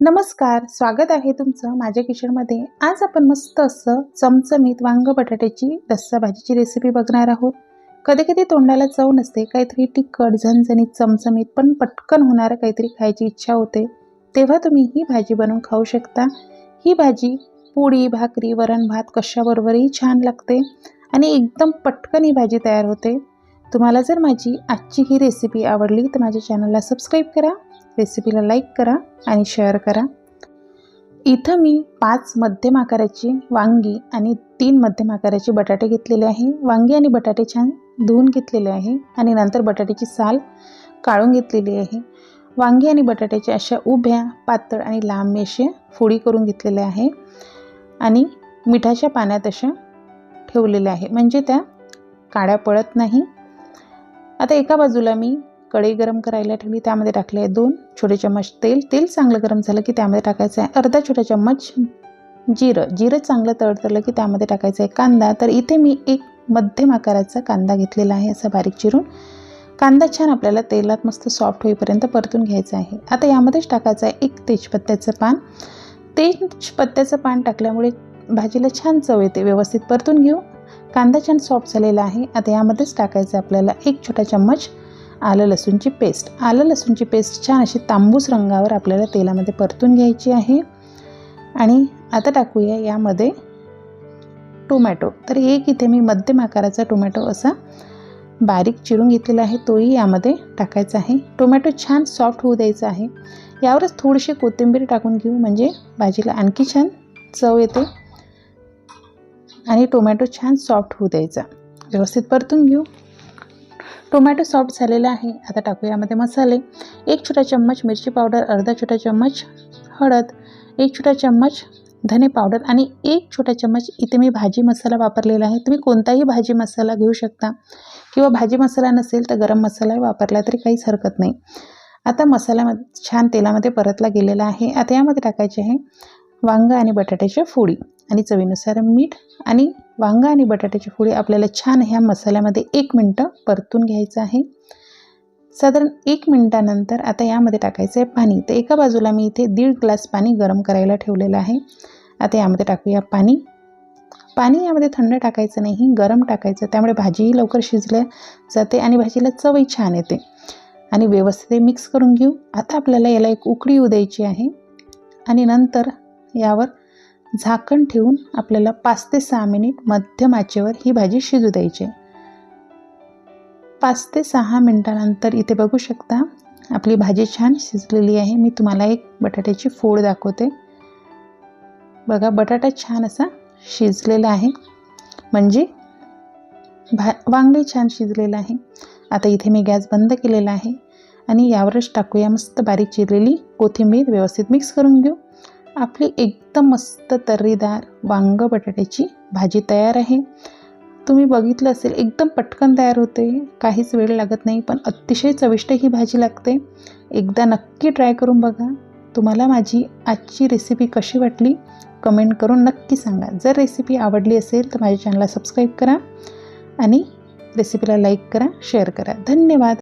नमस्कार स्वागत आहे तुमचं माझ्या किचनमध्ये. आज आपण मस्त असं चमचमीत वांग बटाट्याची रस्सा भाजीची रेसिपी बघणार आहोत. कधी कधी तोंडाला चव नसते काहीतरी तिखट झणझणीत चमचमीत पण पटकन होणारं काहीतरी खायची इच्छा होते. तेव्हा तुम्ही ही भाजी बनवून खाऊ शकता. ही भाजी पोळी भाकरी वरण भात कशाबरोबरही छान लागते आणि एकदम पटकन ही भाजी तयार होते. तुम्हाला जर माझी आजची ही रेसिपी आवडली तर माझ्या चॅनलला सबस्क्राईब करा रेसिपीला लाईक करा आणि शेअर करा. इथं मी पाच मध्यम आकाराची वांगी आणि तीन मध्यम आकाराचे बटाटे घेतलेले आहे. वांगी आणि बटाटे छान धुवून घेतलेले आहे आणि नंतर बटाट्याची साल काढून घेतलेली आहे. वांगी आणि बटाट्याच्या अशा उभ्या पातळ आणि लांब अशा फोडी करून घेतलेल्या आहे आणि मिठाच्या पाण्यात अशा ठेवलेल्या आहे. म्हणजे त्या काड्या पडत नाही. आता एका बाजूला मी कढई गरम करायला ठेवली त्यामध्ये टाकले आहे दोन छोटे चम्मच तेल. तेल चांगलं गरम झालं की त्यामध्ये टाकायचं आहे अर्धा छोटा चम्मच जिरं. जिरं चांगलं तळतळलं की त्यामध्ये टाकायचं आहे कांदा. तर इथे मी एक मध्यम आकाराचा कांदा घेतलेला आहे असा बारीक चिरून. कांदा छान आपल्याला तेलात मस्त सॉफ्ट होईपर्यंत परतून घ्यायचा आहे. आता यामध्येच टाकायचं आहे एक तेजपत्त्याचं पान. तेजपत्त्याचं पान टाकल्यामुळे भाजीला छान चव येते. व्यवस्थित परतून घेऊ. कांदा छान सॉफ्ट झालेला आहे. आता यामध्येच टाकायचं आपल्याला एक छोटा चम्मच आलं लसूणची पेस्ट. आलं लसूणची पेस्ट छान अशी तांबूस रंगावर आपल्याला तेलामध्ये परतून घ्यायची आहे. आणि आता टाकूया यामध्ये टोमॅटो. तर एक इथे मी मध्यम आकाराचा टोमॅटो असा बारीक चिरून घेतलेला आहे. तोही यामध्ये टाकायचा आहे. टोमॅटो छान सॉफ्ट होऊ द्यायचा आहे. यावरच थोडीशी कोथिंबीर टाकून घेऊ. म्हणजे भाजीला आणखी छान चव येते. आणि टोमॅटो छान सॉफ्ट होऊ द्यायचा. व्यवस्थित परतून घेऊ. टोमॅटो सॉफ्ट झालेला आहे. आता टाकू यामध्ये मसाले. एक छोटा चम्मच मिरची पावडर अर्धा छोटा चम्मच हळद एक छोटा चम्मच धने पावडर आणि एक छोटा चम्मच इथे मी भाजी मसाला वापरलेला आहे. तुम्ही कोणताही भाजी मसाला घेऊ शकता. किंवा भाजी मसाला नसेल तर गरम मसाला वापरला तरी काहीच हरकत नाही. आता मसाल्यामध्ये छान तेलामध्ये परतला गेलेला आहे. आता यामध्ये टाकायचे आहे वांग आणि बटाट्याच्या फोडी. आणि चवीनुसार मीठ आणि वांगा आणि बटाट्याची फोडी आपल्याला छान ह्या मसाल्यामध्ये एक मिनटं परतून घ्यायचं आहे. साधारण एक मिनटानंतर आता यामध्ये टाकायचं आहे पाणी. तर एका बाजूला मी इथे दीड ग्लास पाणी गरम करायला ठेवलेलं आहे. आता यामध्ये टाकूया पाणी. पाणी यामध्ये थंड टाकायचं नाही गरम टाकायचं. त्यामुळे भाजीही लवकर शिजल्या जाते आणि भाजीला चवही छान येते. आणि व्यवस्थित मिक्स करून घेऊ. आता आपल्याला याला एक उकळी येऊ द्यायची आहे. आणि नंतर यावर झाकण ठेवून आपल्याला पाच ते सहा मिनिट मध्यम आचेवर ही भाजी शिजू द्यायची. पाच ते सहा मिनटानंतर इथे बघू शकता आपली भाजी छान शिजलेली आहे. मी तुम्हाला एक बटाट्याची फोड दाखवते. बघा बटाटा छान असा शिजलेला आहे. म्हणजे भा वांगडी छान शिजलेलं आहे. आता इथे मी गॅस बंद केलेला आहे आणि यावरच टाकूया मस्त बारीक चिरलेली कोथिंबीर व्यवस्थित मिक्स करून घेऊ. आपली एकदम मस्त तर्रीदार वांग बटाट्याची भाजी तयार आहे. तुम्ही बघितलं असेल एकदम पटकन तयार होते. काहीच वेळ लागत नाही पण अतिशय चविष्ट ही भाजी लागते. एकदा नक्की ट्राय करून बघा. तुम्हाला माझी आजची रेसिपी कशी वाटली कमेंट करून नक्की सांगा. जर रेसिपी आवडली असेल तर माझ्या चॅनलला सबस्क्राईब करा आणि रेसिपीला लाईक करा शेअर करा. धन्यवाद!